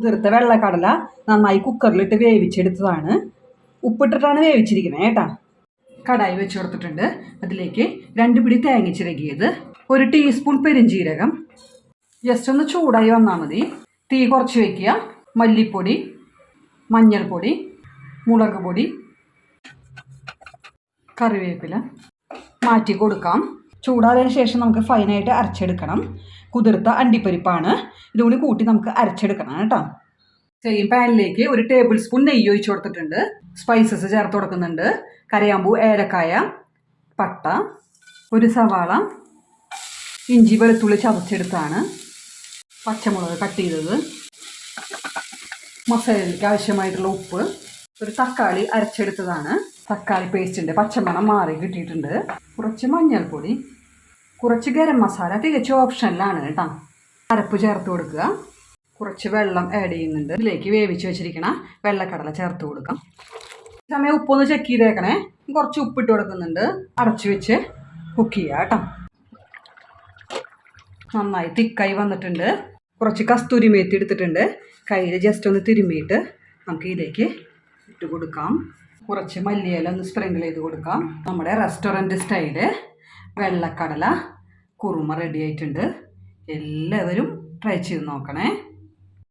കുതിർത്ത വെള്ളക്കടല നന്നായി കുക്കറിലിട്ട് വേവിച്ചെടുത്തതാണ്. ഉപ്പിട്ടിട്ടാണ് വേവിച്ചിരിക്കുന്നത് കേട്ടാ. കടായി വെച്ച് കൊടുത്തിട്ടുണ്ട്. അതിലേക്ക് രണ്ട് പിടി തേങ്ങ ചിരകിയത്. ഒരു ടീസ്പൂൺ പെരിഞ്ജീരകം ജസ്റ്റ് ഒന്ന് ചൂടായി വന്നാൽ മതി. തീ കുറച്ച് വയ്ക്കുക മല്ലിപ്പൊടി മഞ്ഞൾപ്പൊടി മുളക് പൊടി കറിവേപ്പില. മാറ്റി കൊടുക്കാം. ചൂടാതിന് ശേഷം നമുക്ക് ഫൈനായിട്ട് അരച്ചെടുക്കണം. കുതിർത്ത അണ്ടിപ്പരിപ്പാണ്. ഇതുകൂടി കൂട്ടി നമുക്ക് അരച്ചെടുക്കണം കേട്ടോ. സെയിം പാനിലേക്ക് ഒരു ടേബിൾ സ്പൂൺ നെയ്യ് ഒഴിച്ചു കൊടുത്തിട്ടുണ്ട്. സ്പൈസസ് ചേർത്ത് കൊടുക്കുന്നുണ്ട്. കരയാമ്പൂ ഏലക്കായ പട്ട ഒരു സവാള ഇഞ്ചി വെളുത്തുള്ളി ചതച്ചെടുത്താണ്. പച്ചമുളക് കട്ട് ചെയ്തത്. മസാലയ്ക്ക് ആവശ്യമായിട്ടുള്ള ഉപ്പ് ഒരു തക്കാളി അരച്ചെടുത്തതാണ്. തക്കാളി പേസ്റ്റിന്റെ പച്ചമണം മാറി കിട്ടിയിട്ടുണ്ട്. കുറച്ച് മഞ്ഞൾപ്പൊടി കുറച്ച് ഗരം മസാല തികച്ചും ഓപ്ഷനിലാണ് കേട്ടോ അരപ്പ് ചേർത്ത് കൊടുക്കുക. കുറച്ച് വെള്ളം ആഡ് ചെയ്യുന്നുണ്ട്. ഇതിലേക്ക് വേവിച്ച് വെച്ചിരിക്കണ വെള്ളക്കടല ചേർത്ത് കൊടുക്കാം. സമയം ഉപ്പൊന്ന് ചെക്ക് ചെയ്തേക്കണേ. കുറച്ച് ഉപ്പിട്ട് കൊടുക്കുന്നുണ്ട്. അടച്ചു വെച്ച് കുക്ക് ചെയ്യുക കേട്ടോ നന്നായി തിക്കായി വന്നിട്ടുണ്ട്. കുറച്ച് കസ്തൂരി മേത്തി എടുത്തിട്ടുണ്ട്. കയ്യിൽ ജസ്റ്റ് ഒന്ന് തിരുമ്മിയിട്ട് നമുക്ക് ഇതിലേക്ക് ഇട്ട് കൊടുക്കാം. കുറച്ച് മല്ലിയില ഒന്ന് സ്പ്രിങ്കിൾ ചെയ്ത് കൊടുക്കാം. നമ്മുടെ റെസ്റ്റോറന്റ് സ്റ്റൈൽ വെള്ളക്കടല കുറുമ റെഡി ആയിട്ടുണ്ട്. എല്ലാവരും ട്രൈ ചെയ്ത് നോക്കണേ.